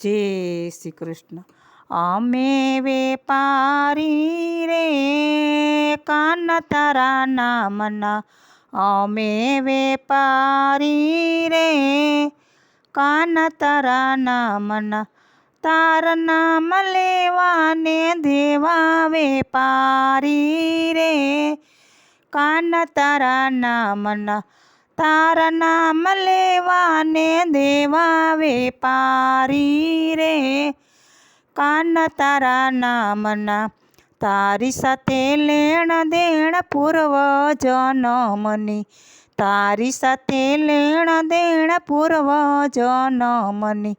જય શ્રી કૃષ્ણ. અમે વેપારી રે, કાન તારા નામના. અમે વેપારી રે, કાન તારા નામના. તાર નામ લેવાને દેવા વેપારી રે, કાન તારા નામના. તારા નામ લેવાને દેવા વેપારી રે. કાન તારા નામના તારી સાથે લેણ દેણ પૂર્વ જનમની તારી સાથે લેણ દેણ પૂર્વ જનમની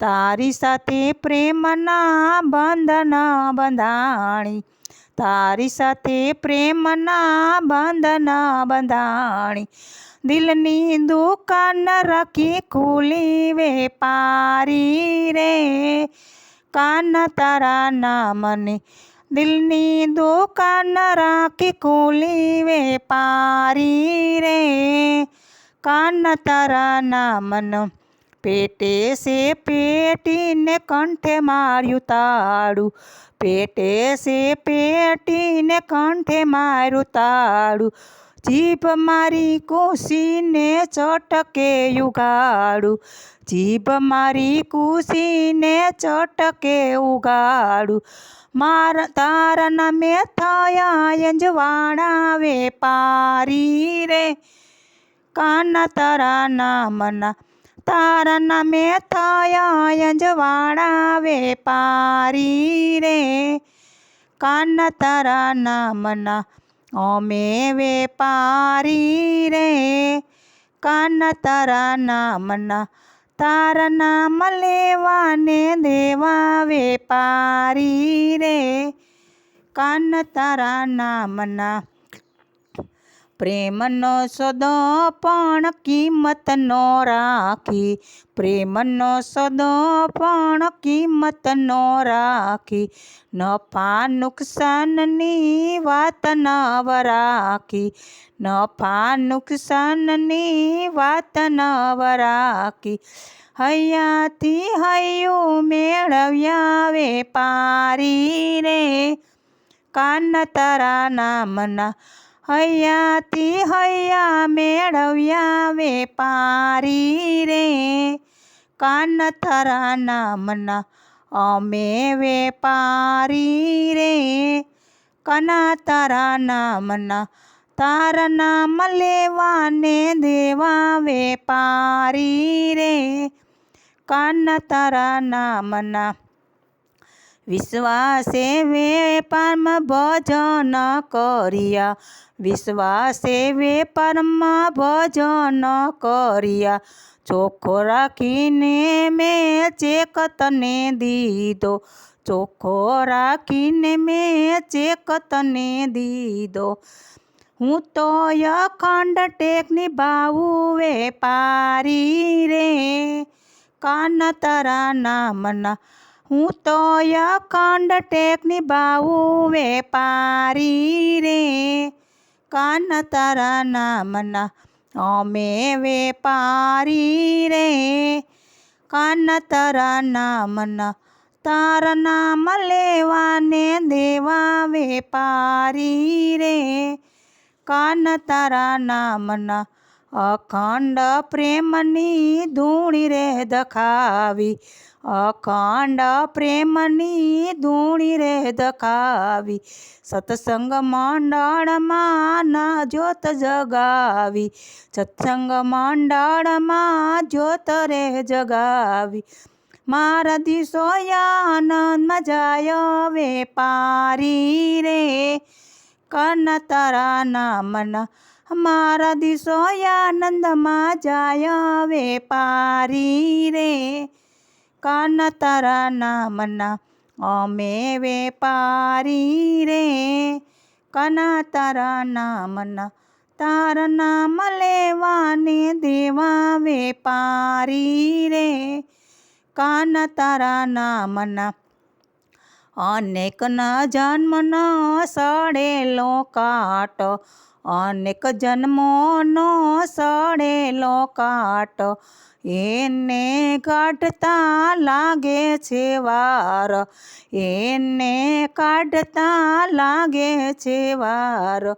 તારી સાથે પ્રેમના બંધન બંધાણી. તારી સાથે પ્રેમના બંધન બંધાણી. દિલની દુકાન રાખી ખુલી વેપારી રે કાન તારા નામને દિલની દુકાન રાખી ખુલી વેપારી રે કાન તારા નામનો પેટે સે પેટીને કંઠે માર્યું તાળું પેટે સે પેટીને કંઠે માર્યું તાળું જીભ મારી કુશીને ચટકે ઉગાડું. જીભ મારી કુશીને ચટકે ઉગાડું. માર તારા નામે થયા અંજવાણા વેપારી રે. કાન તારા નામના તારા નામે થયા અંજવાણા વેપારી રે. કાન તારા નામના અમે વેપારી રે. કાન તારા નામના, તારા નામ લેવાને દેવા વેપારી રે. કાન તારા નામના પ્રેમનો સદો પણ કિંમત નો રાખી. પ્રેમનો સદો પણ કિંમત નો રાખી. નફા નુકસાનની વાત નવ રાખી. નફા નુકસાનની વાત નવ રાખી. હૈયાથી હૈયું મેળવ્યા વેપારી રે. કાન તારા નામના હૈયાથી હૈયા મેળવ્યા વેપારી રે. કાનથરા નામના અમે વેપારી રે. કના તારા નામના તારા નામ લેવાને દેવા વેપારી રે. કાન તારા નામના વિશ્વાસે વેપારમાં ભજન કર્યા. વિશ્વાસે વેપારમાં ભજન કર્યા. ચોખ્ખો રાખીને મેં ચેક તને દીધો. ચોખ્ખો રાખીને મેં ચેક તને દીધો. હું તો અખંડ ટેકની ભાવું વેપારી રે. કાન તારા નામના હું તો અખંડ ટેકની ભાવું વેપારી રે. કાન તારા નામના અમે વેપારી રે. કાન તારા નામના તારા નામ લેવાને દેવા વેપારી રે. કાન તારા નામના અખંડ પ્રેમની ધૂણી રે દખાવી અખંડ પ્રેમની ધૂણી રે દખાવી સત્સંગ મંડળમાં ના જ્યોત જગાવી, સત્સંગ મંડળમાં જ્યોત રે જગાવી. મારા દિશો આનંદમાં જાય વેપારી રે, કન તારા નામના. મારા દિશો આનંદમાં જાય વેપારી રે. કાન તારા નામના અમે વેપારી રે કાના તારા નામના તારા નામ લેવાને દેવા વેપારી રે કાન તારા નામના અનેકના જન્મનો સડેલો કાટ અનેક જન્મોનો સડેલો કાટ. એને કાઢતા લાગે છે વાર. એને કાઢતા લાગે છે વાર.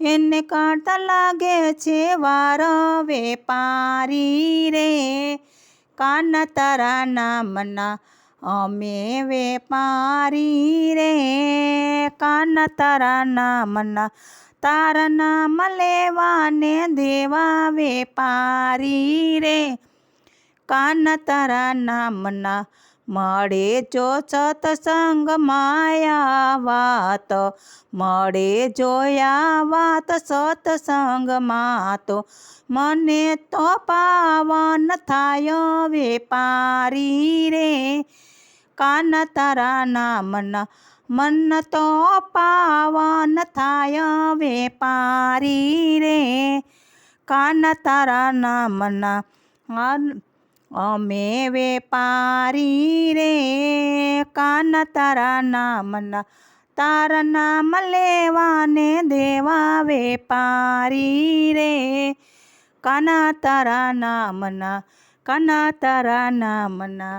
એને કાઢતા લાગે છે વાર. વેપારી રે, કાના તારા નામના અમે વેપારી રે, કાન તારા નામના, તારા નામ લેવાને દેવા વેપારી રે. કાન તારા નામના, મળે જો સત્સંગ માયા વાત, મળે જોયા વાત સત્સંગમાં તો મને તો પાવન થાય વેપારી રે. કાન તારા નામના, મન તો પાવન થાય વેપારી રે. કાન તારા નામના અમે વેપારી રે. કાન તારા નામના, તારા નામ લેવાને દેવા વેપારી રે. કાના તારા નામના, કાના તારા નામના